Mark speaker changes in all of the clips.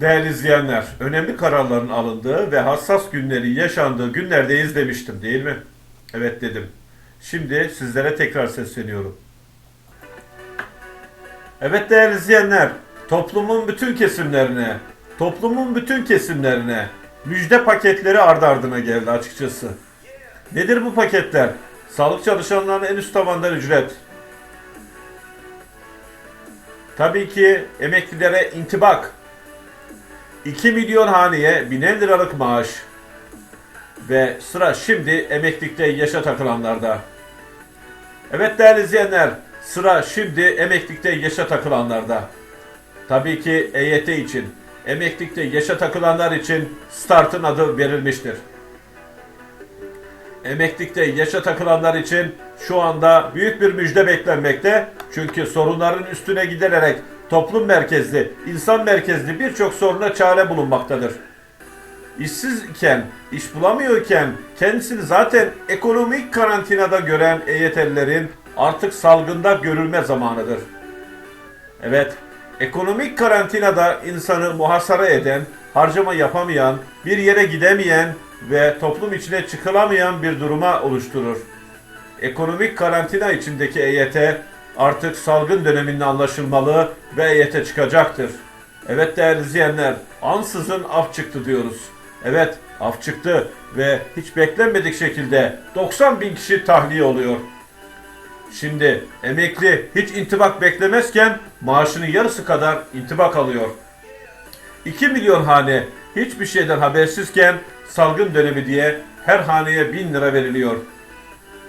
Speaker 1: Değerli izleyenler, önemli kararların alındığı ve hassas günleri yaşandığı günlerdeyiz demiştim değil mi? Evet dedim. Şimdi sizlere tekrar sesleniyorum. Evet değerli izleyenler, toplumun bütün kesimlerine, toplumun bütün kesimlerine müjde paketleri ardı ardına geldi açıkçası. Nedir bu paketler? Sağlık çalışanlarına en üst tabandan ücret. Tabii ki emeklilere intibak. 2 milyon haneye biner liralık maaş. Ve sıra şimdi emeklilikte yaşa takılanlarda. Evet değerli izleyenler, sıra şimdi emeklilikte yaşa takılanlarda. Tabii ki EYT için, emeklilikte yaşa takılanlar için startın adı verilmiştir. Emeklilikte yaşa takılanlar için şu anda büyük bir müjde beklenmekte. Çünkü sorunların üstüne gidilerek toplum merkezli, insan merkezli birçok soruna çare bulunmaktadır. İşsiz iken, iş bulamıyorken kendisini zaten ekonomik karantinada gören EYT'lilerin artık salgında görülme zamanıdır. Evet, ekonomik karantinada insanı muhasara eden, harcama yapamayan, bir yere gidemeyen ve toplum içine çıkılamayan bir duruma oluşturur. Ekonomik karantina içindeki EYT artık salgın döneminde anlaşılmalı ve EYT çıkacaktır. Evet değerli izleyenler, ansızın af çıktı diyoruz. Evet, af çıktı ve hiç beklenmedik şekilde 90 bin kişi tahliye oluyor. Şimdi emekli hiç intibak beklemezken maaşının yarısı kadar intibak alıyor. 2 milyon hane hiçbir şeyden habersizken salgın dönemi diye her haneye 1000 lira veriliyor.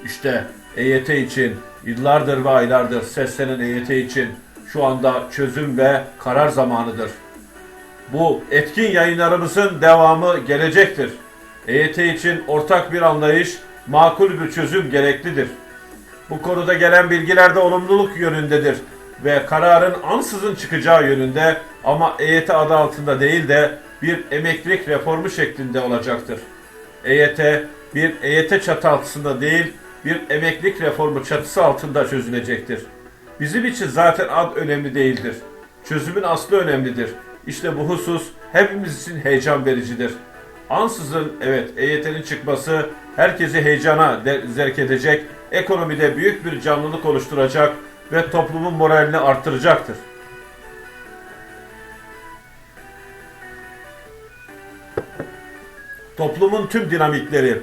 Speaker 1: İşte EYT için yıllardır ve aylardır seslenen EYT için şu anda çözüm ve karar zamanıdır. Bu etkin yayınlarımızın devamı gelecektir. EYT için ortak bir anlayış, makul bir çözüm gereklidir. Bu konuda gelen bilgiler de olumluluk yönündedir ve kararın ansızın çıkacağı yönünde ama EYT adı altında değil de bir emeklilik reformu şeklinde olacaktır. EYT bir EYT çatı altında değil bir emeklilik reformu çatısı altında çözülecektir. Bizim için zaten ad önemli değildir. Çözümün aslı önemlidir. İşte bu husus hepimiz için heyecan vericidir. Ansızın evet EYT'nin çıkması herkesi heyecana zerk edecek, ekonomide büyük bir canlılık oluşturacak ve toplumun moralini artıracaktır. Toplumun tüm dinamikleri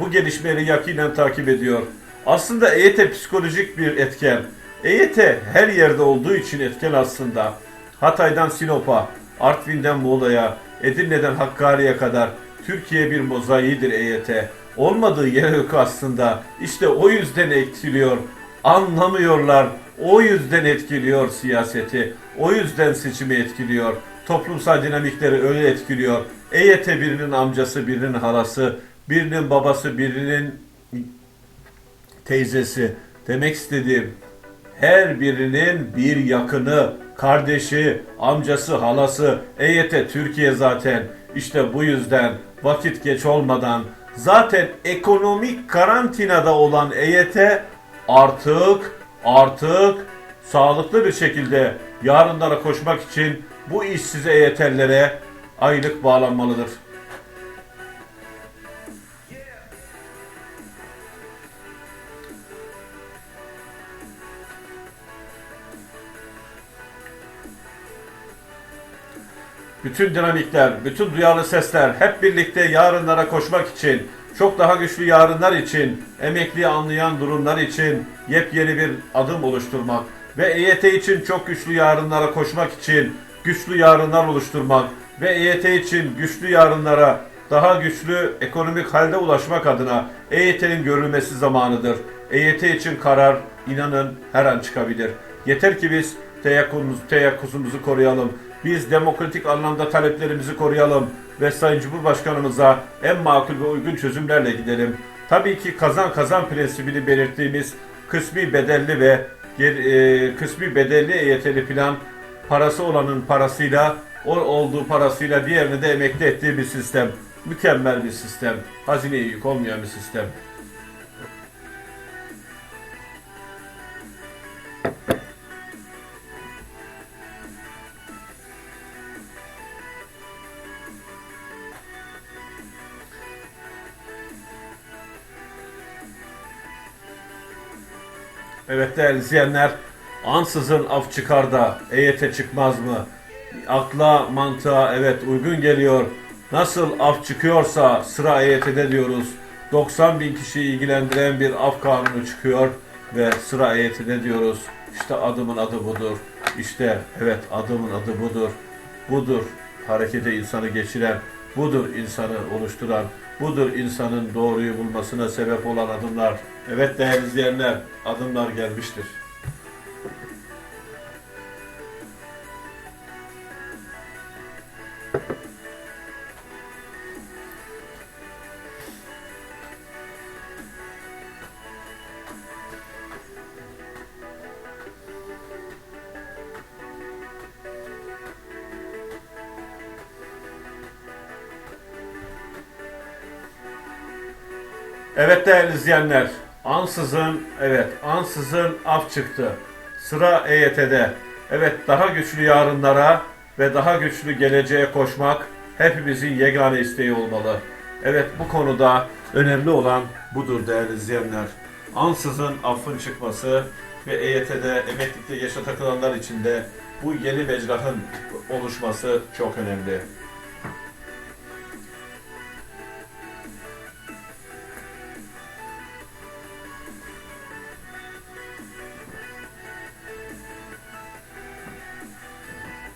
Speaker 1: bu gelişmeleri yakinen takip ediyor. Aslında EYT psikolojik bir etken. EYT her yerde olduğu için etken aslında. Hatay'dan Sinop'a, Artvin'den Muğla'ya, Edirne'den Hakkari'ye kadar Türkiye bir mozaiğidir EYT. Olmadığı yer yok aslında. İşte o yüzden etkiliyor. Anlamıyorlar. O yüzden etkiliyor siyaseti. O yüzden seçimi etkiliyor. Toplumsal dinamikleri öyle etkiliyor. EYT birinin amcası, birinin halası, birinin babası, birinin teyzesi. Demek istediğim her birinin bir yakını, kardeşi, amcası, halası, EYT Türkiye zaten. İşte bu yüzden vakit geç olmadan zaten ekonomik karantinada olan EYT artık artık sağlıklı bir şekilde yarınlara koşmak için bu işsiz EYT'lere aylık bağlanmalıdır. Bütün dinamikler, bütün duyarlı sesler hep birlikte yarınlara koşmak için, çok daha güçlü yarınlar için, emekliyi anlayan durumlar için yepyeni bir adım oluşturmak ve EYT için çok güçlü yarınlara koşmak için güçlü yarınlar oluşturmak ve EYT için güçlü yarınlara daha güçlü ekonomik halde ulaşmak adına EYT'nin görülmesi zamanıdır. EYT için karar inanın her an çıkabilir. Yeter ki biz teyakkuzumuzu koruyalım. Biz demokratik anlamda taleplerimizi koruyalım ve Sayın Cumhurbaşkanımıza en makul ve uygun çözümlerle gidelim. Tabii ki kazan kazan prensibini belirttiğimiz kısmi bedelli ve e, kısmi bedelli EYT'li plan parası olanın parasıyla o olduğu parasıyla diğerini de emekli ettiği bir sistem. Mükemmel bir sistem. Hazineye yük olmayan bir sistem. Evet değerli izleyenler, ansızın af çıkar da EYT çıkmaz mı? Akla, mantığa evet uygun geliyor. Nasıl af çıkıyorsa sıra EYT'de diyoruz. 90 bin kişiyi ilgilendiren bir af kanunu çıkıyor ve sıra EYT'de diyoruz. İşte adımın adı budur. İşte evet adımın adı budur. Budur harekete insanı geçiren, budur insanı oluşturan, budur insanın doğruyu bulmasına sebep olan adımlar. Evet değerli izleyenler, adımlar gelmiştir. Evet değerli izleyenler, ansızın, evet ansızın af çıktı. Sıra EYT'de. Evet daha güçlü yarınlara ve daha güçlü geleceğe koşmak hepimizin yegane isteği olmalı. Evet bu konuda önemli olan budur değerli izleyenler. Ansızın affın çıkması ve EYT'de emeklilikte yaşa takılanlar için de bu yeni mecrahın oluşması çok önemli.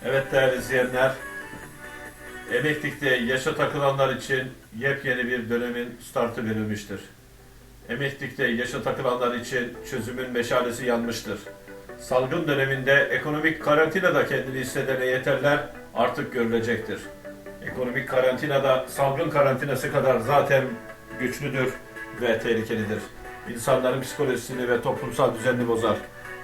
Speaker 1: Evet değerli izleyenler, emeklilikte yaşa takılanlar için yepyeni bir dönemin startı verilmiştir. Emeklilikte yaşa takılanlar için çözümün meşalesi yanmıştır. Salgın döneminde ekonomik karantinada kendini hisseden EYT'liler artık görülecektir. Ekonomik karantinada salgın karantinası kadar zaten güçlüdür ve tehlikelidir. İnsanların psikolojisini ve toplumsal düzenini bozar.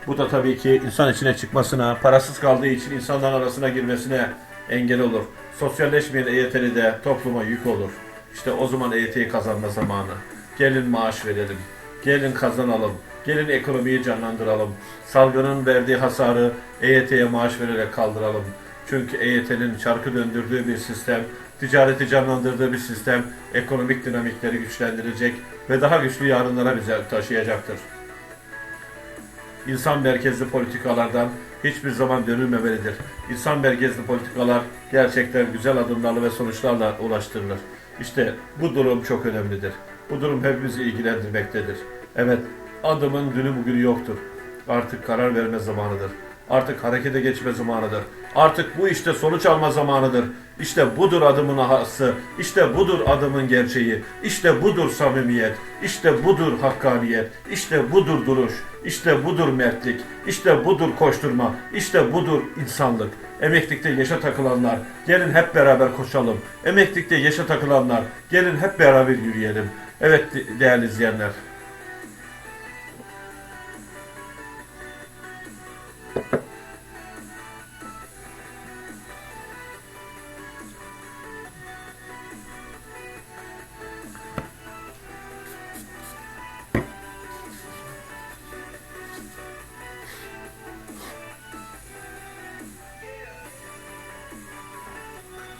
Speaker 1: Bu da tabii ki insan içine çıkmasına, parasız kaldığı için insanların arasına girmesine engel olur. Sosyalleşmeyen EYT'li de topluma yük olur. İşte o zaman EYT'yi kazanma zamanı. Gelin maaş verelim. Gelin kazanalım. Gelin ekonomiyi canlandıralım. Salgının verdiği hasarı EYT'ye maaş vererek kaldıralım. Çünkü EYT'nin çarkı döndürdüğü bir sistem, ticareti canlandırdığı bir sistem, ekonomik dinamikleri güçlendirecek ve daha güçlü yarınlara bize taşıyacaktır. İnsan merkezli politikalardan hiçbir zaman dönülmemelidir. İnsan merkezli politikalar gerçekten güzel adımlarla ve sonuçlarla ulaştırılır. İşte bu durum çok önemlidir. Bu durum hepimizi ilgilendirmektedir. Evet, adımın dünü bugünü yoktur. Artık karar verme zamanıdır. Artık harekete geçme zamanıdır. Artık bu işte sonuç alma zamanıdır. İşte budur adımın ahası. İşte budur adımın gerçeği. İşte budur samimiyet. İşte budur hakkaniyet. İşte budur duruş. İşte budur mertlik. İşte budur koşturma. İşte budur insanlık. Emeklilikte yaşa takılanlar, gelin hep beraber koşalım. Emeklilikte yaşa takılanlar, gelin hep beraber yürüyelim. Evet de- değerli izleyenler.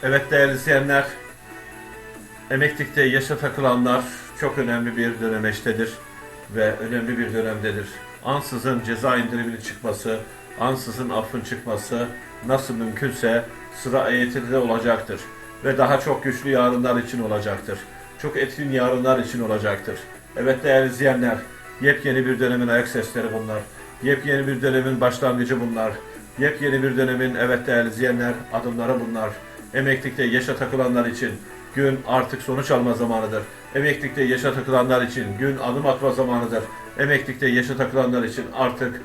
Speaker 1: Evet değerli izleyenler, emeklilikte yaşa takılanlar çok önemli bir dönemeçtedir ve önemli bir dönemdedir. Ansızın ceza indiriminin çıkması, ansızın affın çıkması nasıl mümkünse sıra EYT'de de olacaktır. Ve daha çok güçlü yarınlar için olacaktır. Çok etkin yarınlar için olacaktır. Evet değerli izleyenler, yepyeni bir dönemin ayak sesleri bunlar. Yepyeni bir dönemin başlangıcı bunlar. Yepyeni bir dönemin evet değerli izleyenler adımları bunlar. Emeklilikte yaşa takılanlar için gün artık sonuç alma zamanıdır. Emeklilikte yaşa takılanlar için gün adım atma zamanıdır. Emeklilikte yaşa takılanlar için artık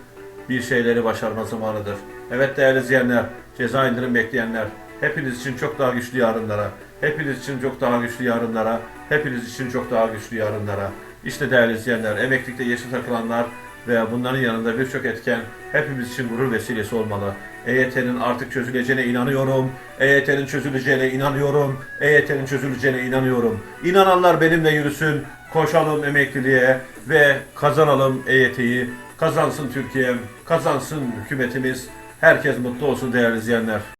Speaker 1: bir şeyleri başarma zamanıdır. Evet değerli izleyenler, ceza indirim bekleyenler, hepiniz için çok daha güçlü yarınlara, hepiniz için çok daha güçlü yarınlara, hepiniz için çok daha güçlü yarınlara. İşte değerli izleyenler, emeklilikte yaşa takılanlar ve bunların yanında birçok etken hepimiz için gurur vesilesi olmalı. EYT'nin artık çözüleceğine inanıyorum. EYT'nin çözüleceğine inanıyorum. EYT'nin çözüleceğine inanıyorum. İnananlar benimle yürüsün. Koşalım emekliliğe ve kazanalım EYT'yi. Kazansın Türkiye'm, kazansın hükümetimiz. Herkes mutlu olsun değerli izleyenler.